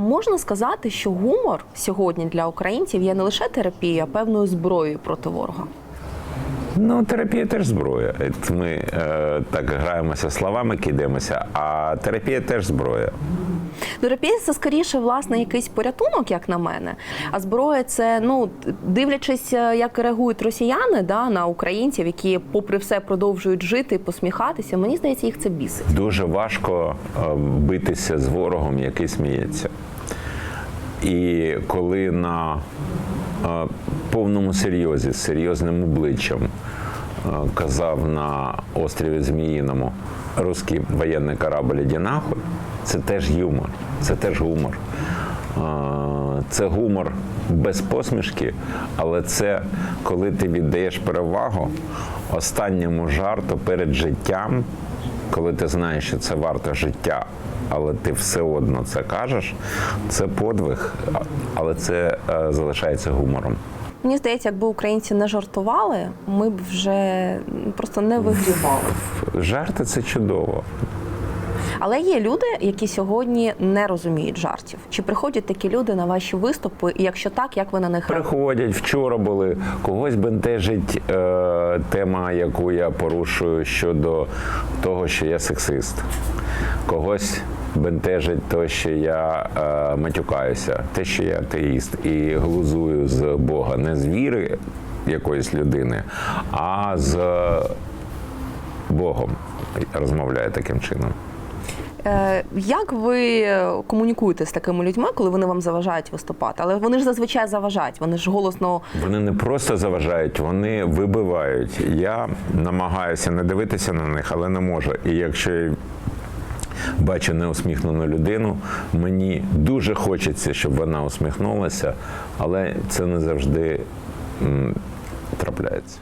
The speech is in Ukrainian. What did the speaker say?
Можна сказати, що гумор сьогодні для українців є не лише терапією, а певною зброєю проти ворога. Ну, терапія теж зброя. Ми е, так граємося словами, кидаємося, а терапія теж зброя. Терапія це скоріше власне якийсь порятунок, як на мене. А зброя це ну дивлячись, е, як реагують росіяни да, на українців, які, попри все, продовжують жити, посміхатися. Мені здається, їх це бісить. Дуже важко е, битися з ворогом, який сміється. І коли на е, повному серйозі, з серйозним обличчям казав на острові Зміїному русський воєнний корабль «Іди нахуй», це теж юмор, це теж гумор. Е, Це гумор без посмішки, але це коли ти віддаєш перевагу останньому жарту перед життям, коли ти знаєш, що це варто життя, але ти все одно це кажеш, це подвиг, але це е, залишається гумором. Мені здається, якби українці не жартували, ми б вже просто не вигрівали. Жарти це чудово. Але є люди, які сьогодні не розуміють жартів. Чи приходять такі люди на ваші виступи? І якщо так, як ви на них? Приходять, вчора були, когось бентежить е, тема, яку я порушую щодо того, що я сексист. Когось бентежить те, що я е, матюкаюся, те, що я атеїст, і глузую з Бога, не з віри якоїсь людини, а з Богом розмовляю таким чином. Е, Як ви комунікуєте з такими людьми, коли вони вам заважають виступати? Але вони ж зазвичай заважають, вони ж голосно Вони не просто заважають, вони вибивають. Я намагаюся не дивитися на них, але не можу. І якщо бачу неусміхнену людину, мені дуже хочеться, щоб вона усміхнулася, але це не завжди трапляється.